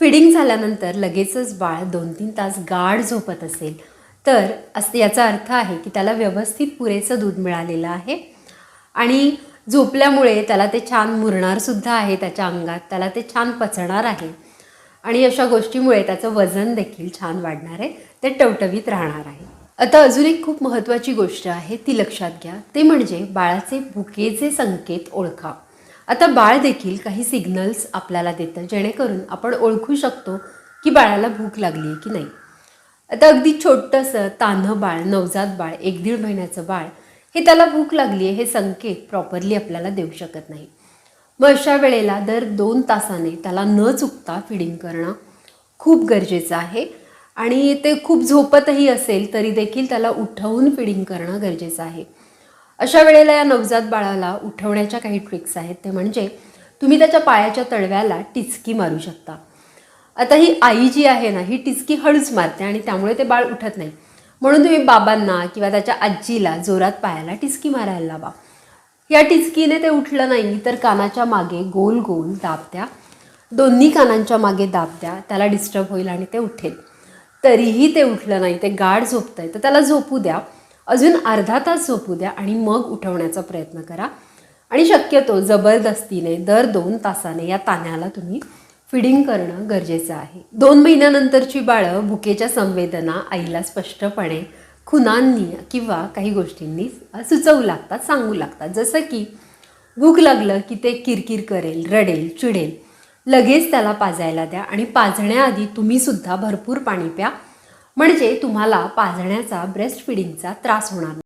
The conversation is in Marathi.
फिडिंग झाल्यानंतर लगेचच बाळ दोन तीन तास गाढ झोपत असेल. तर असं याचा अर्थ आहे की त्याला व्यवस्थित पुरेसं दूध मिळालेलं आहे. आणि झोपल्यामुळे त्याला ते छान मुरणारसुद्धा आहे त्याच्या अंगात. त्याला ते छान पचणार आहे. आणि अशा गोष्टीमुळे त्याचं वजन देखील छान वाढणार आहे. ते टवटवीत राहणार आहे. आता अजून एक खूप महत्त्वाची गोष्ट आहे ती लक्षात घ्या. ते म्हणजे बाळाचे भुकेचे संकेत ओळखा आता बाळ देखील काही सिग्नल्स आपल्याला देतं जेणेकरून आपण ओळखू शकतो की बाळाला भूक लागली आहे की नाही. आता अगदी छोटंसं तान्हं बाळ नवजात बाळ एक दीड महिन्याचं बाळ हे त्याला भूक लागली आहे हे संकेत प्रॉपरली आपल्याला देऊ शकत नाही. मग अशा वेळेला दर दोन तासाने त्याला न चुकता फिडिंग करणं खूप गरजेचं आहे. आणि ते खूप झोपतही असेल तरी देखील त्याला उठवून फिडिंग करणं गरजेचं आहे. अशा वेळेला या नवजात बाळाला उठवण्याच्या काही ट्रिक्स आहेत. ते म्हणजे तुम्ही त्याच्या पायाच्या तळव्याला टिचकी मारू शकता. आता ही आई जी आहे ना ही टिचकी हळूच मारते आणि त्यामुळे ते बाळ उठत नाही. म्हणून तुम्ही बाबांना किंवा त्याच्या आजीला जोरात पायाला टिचकी मारायला लावा. या टिचकीने ते उठलं नाही तर कानाच्या मागे गोल गोल दाब द्या. दोन्ही कानांच्या मागे दाब द्या. त्याला डिस्टर्ब होईल आणि ते उठेल. तरीही ते उठलं नाही ते गाढ झोपतंय. तर त्याला झोपू द्या. अजून अर्धा तास झोपू द्या आणि मग उठवण्याचा प्रयत्न करा. आणि शक्यतो जबरदस्तीने दर दोन तासाने या तान्याला तुम्ही फिडिंग करणं गरजेचं आहे. दोन महिन्यानंतरची बाळं भुकेच्या संवेदना आईला स्पष्टपणे खुनांनी किंवा काही गोष्टींनी सुचवू लागतात सांगू लागतात. जसं की भूक लागलं की ते किरकिर करेल रडेल चिडेल. लगेच त्याला पाजायला द्या आणि पाजण्याआधी तुम्ही सुद्धा भरपूर पाणी प्या. म्हणजे तुम्हाला पाजण्याचा ब्रेस्ट फिडिंगचा त्रास होणार नाही.